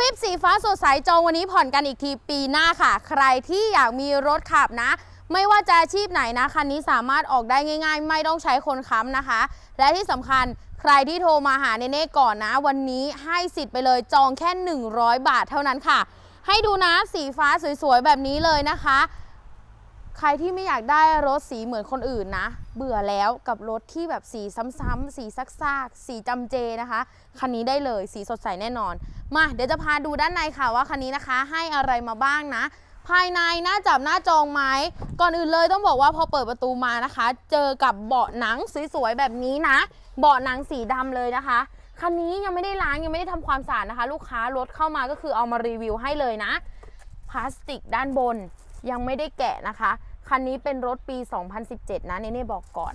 วิปสีฟ้าสดใสจองวันนี้ผ่อนกันอีกทีปีหน้าค่ะ ใครที่อยากมีรถขับนะ ไม่ว่าจะอาชีพไหนนะคันนี้สามารถออกได้ง่าย ๆ ไม่ต้องใช้คนค้ำนะคะ และที่สำคัญใครที่โทรมาหาเนเน่ก่อนนะ วันนี้ให้สิทธิ์ไปเลยจองแค่ 100 บาทเท่านั้นค่ะ ให้ดูนะสีฟ้าสวยๆแบบนี้เลยนะคะ ใครที่ไม่อยากได้รถสีเหมือนคนอื่นนะ เบื่อแล้วกับรถที่แบบสีซ้ำๆสีซักๆสีจำเจนะคะ คันนี้ได้เลยสีสดใสแน่นอน มาเดี๋ยวจะพาดูด้านในค่ะว่าคันนี้นะคะ ให้อะไรมาบ้างนะ ภายในหน้าจับหน้าจองไหมก่อนอื่นเลยต้องบอกว่าพอเปิดประตูมานะคะ เจอกับเบาะหนังสวยๆแบบนี้นะ เบาะหนังสีดำเลยนะคะคันนี้ยังไม่ได้ล้างยังไม่ได้ทำความสะอาดนะคะ ลูกค้ารถเข้ามาก็คือเอามารีวิวให้เลยนะพลาสติกด้านบนยังไม่ได้แกะนะคะ คันนี้เป็นรถปี 2017 นะเนเน่บอกก่อน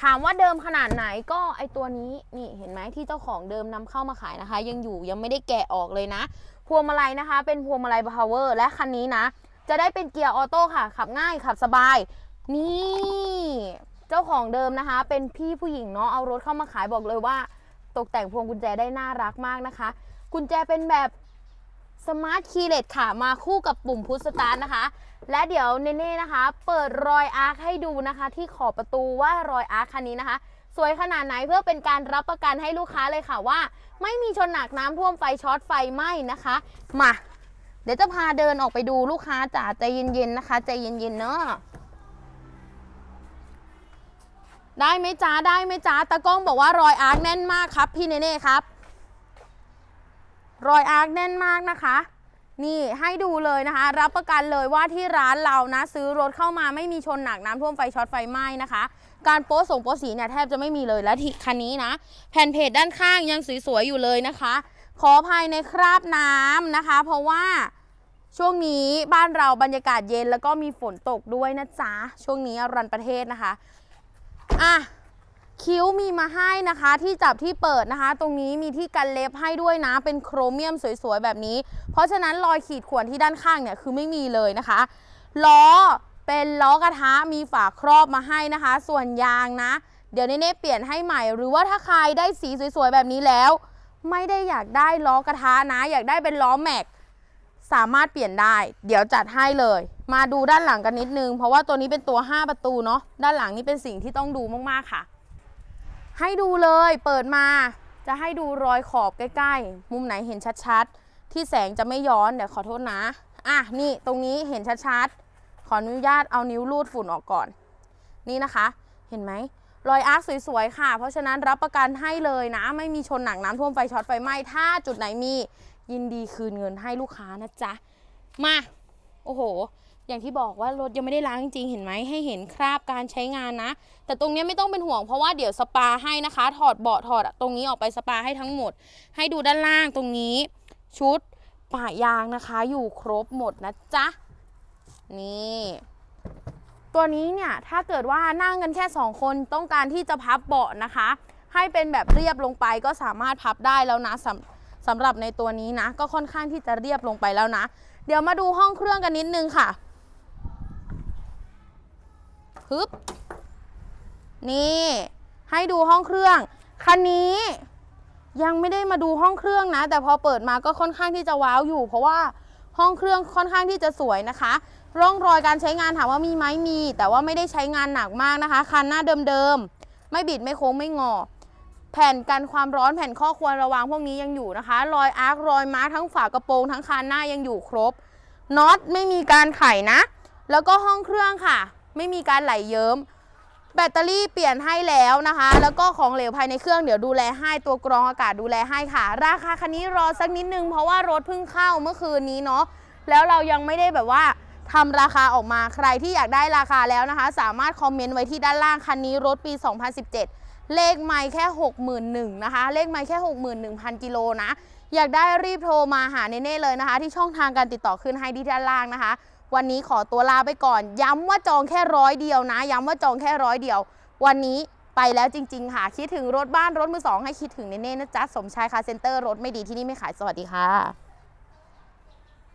ถามว่าเดิมขนาดไหนก็ไอตัวนี้นี่เห็นไหมที่เจ้าของเดิมนำเข้ามาขายนะคะ ยังอยู่ยังไม่ได้แกะออกเลยนะ พวงมาลัยนะคะ เป็นพวงมาลัย power และคันนี้นะ จะได้เป็นเกียร์ออโต้ค่ะ ขับง่ายขับสบาย นี่เจ้าของเดิมนะคะ เป็นพี่ผู้หญิงเนาะเอารถเข้ามาขายบอกเลยว่า ตกแต่งพวงกุญแจได้น่ารักมากนะคะ กุญแจเป็นแบบ สมาร์ทคีย์เลสค่ะมาคู่กับปุ่มพุชสตาร์ทนะคะ และเดี๋ยวเนเน่นะคะ เปิดรอยอาร์คให้ดูนะคะ ที่ขอบประตูว่ารอยอาร์คคันนี้นะคะ สวยขนาดไหนเพื่อเป็นการรับประกันให้ลูกค้าเลยค่ะว่า ไม่มีชนหนักน้ำท่วมไฟช็อตไฟไหม้นะคะมาเดี๋ยวจะพาเดินออกไปดูลูกค้าจ๋าใจเย็นๆนะคะใจเย็นๆเนาะได้ไหมจ้าได้ไหมจ้าตากล้องบอกว่ารอยอาร์คแน่นมากครับพี่เนเน่ครับ รอยอาร์คแน่นมากนะคะ นี่ให้ดูเลยนะคะ รับประกันเลยว่าที่ร้านเรานะ ซื้อรถเข้ามาไม่มีชนหนักน้ำท่วมไฟช็อตไฟไหม้นะคะ การโป๊ส่งโป๊สีเนี่ยแทบจะไม่มีเลยและที่คันนี้นะ แผ่นเพจด้านข้างยังสวยๆอยู่เลยนะคะ ขอภัยในคราบน้ำนะคะ เพราะว่าช่วงนี้บ้านเราบรรยากาศเย็นแล้วก็มีฝนตกด้วยนะจ๊ะช่วงนี้รันประเทศนะคะอะ คิ้วมีมาให้นะคะที่จับที่เปิดนะคะ ตรงนี้มีที่กันเล็บให้ด้วยนะ เป็นโครเมียมสวยๆ แบบนี้ เพราะฉะนั้นรอยขีดข่วนที่ด้านข้างเนี่ยคือไม่มีเลยนะคะล้อเป็นล้อกระทะมีฝาครอบมาให้นะคะ ส่วนยางนะ เดี๋ยวเน่เปลี่ยนให้ใหม่ หรือว่าถ้าใครได้สีสวยๆ แบบนี้แล้ว ไม่ได้อยากได้ล้อกระทะนะ อยากได้เป็นล้อแม็กสามารถเปลี่ยนได้ เดี๋ยวจัดให้เลย มาดูด้านหลังกันนิดนึง เพราะว่าตัวนี้เป็นตัว 5 ประตูเนาะด้านหลังนี่เป็นสิ่งที่ต้องดูมากๆค่ะ ให้ดูเลยเปิดมาจะให้ดูรอยขอบใกล้ๆ มุมไหนเห็นชัดๆ ที่แสงจะไม่ย้อน เดี๋ยวขอโทษนะ อะ นี่ตรงนี้เห็นชัดๆ ขออนุญาตเอานิ้วลูดฝุ่นออกก่อน นี่นะคะ เห็นไหม รอยอาร์คสวยๆ ค่ะ เพราะฉะนั้นรับประกันให้เลยนะ ไม่มีชนหนักน้ำท่วมไฟช็อตไฟไหม้ ถ้าจุดไหนมียินดีคืนเงินให้ลูกค้านะจ๊ะ มา โอ้โห อย่างที่บอกว่ารถยังไม่ได้ล้างจริงเห็นไหมให้เห็นคราบการใช้งานนะ แต่ตรงนี้ไม่ต้องเป็นห่วงเพราะว่าเดี๋ยวสปาให้นะคะ ถอดเบาะถอดตรงนี้ออกไปสปาให้ทั้งหมด ให้ดูด้านล่างตรงนี้ ชุดปะยางนะคะ อยู่ครบหมดนะจ๊ะนี่ตัวนี้เนี่ยถ้าเกิดว่านั่งกันแค่ 2 คนต้องการที่จะพับเบาะนะคะ ให้เป็นแบบเรียบลงไปก็สามารถพับได้แล้วนะสำสำหรับในตัวนี้นะ ก็ค่อนข้างที่จะเรียบลงไปแล้วนะ เดี๋ยวมาดูห้องเครื่องกันนิดนึงค่ะ ฮึบนี่ ให้ดูห้องเครื่อง คันนี้ยังไม่ได้มาดูห้องเครื่องนะ แต่พอเปิดมาก็ค่อนข้างที่จะว้าวอยู่ เพราะว่าห้องเครื่องค่อนข้างที่จะสวยนะคะ ร่องรอยการใช้งานถามว่ามีไหมมี แต่ว่าไม่ได้ใช้งานหนักมากนะคะ คันหน้าเดิมๆ ไม่บิดไม่โค้งไม่งอ แผ่นกันความร้อนแผ่นข้อควรระวังพวกนี้ยังอยู่นะคะ รอยอาร์ครอยมาร์ทั้งฝากระโปรงทั้งคานหน้ายังอยู่ครบน็อตไม่มีการไขนะ แล้วก็ห้องเครื่องค่ะ ไม่มีการไหลเยิ้มแบตเตอรี่เปลี่ยนให้แล้วนะคะ แล้วก็ของเหลวภายในเครื่องเดี๋ยวดูแลให้ตัวกรองอากาศดูแลให้ค่ะ ราคาคันนี้รอสักนิดนึงเพราะว่ารถเพิ่งเข้าเมื่อคืนนี้เนาะแล้วเรายังไม่ได้แบบว่าทำราคาออกมาใครที่อยากได้ราคาแล้วนะคะ สามารถคอมเมนต์ไว้ที่ด้านล่างคันนี้รถปี 2017 เลขไม่แค่ 61,000นะคะ เลขไม่แค่ 61,000 กิโลนะ อยากได้รีบโทรมาหาเน่ๆเลยนะคะ ที่ช่องทางการติดต่อขึ้นให้ที่ด้านล่างนะคะ วันนี้ขอตัวลาไปก่อน ย้ำว่าจองแค่ร้อยเดียวนะ ย้ำว่าจองแค่ร้อยเดียว วันนี้ไปแล้วจริง ๆ ค่ะ คิดถึงรถบ้านรถมือสองให้คิดถึงเน่ๆนะจ๊ะสมชายคาเซ็นเตอร์รถไม่ดีที่นี่ไม่ขายสวัสดีค่ะ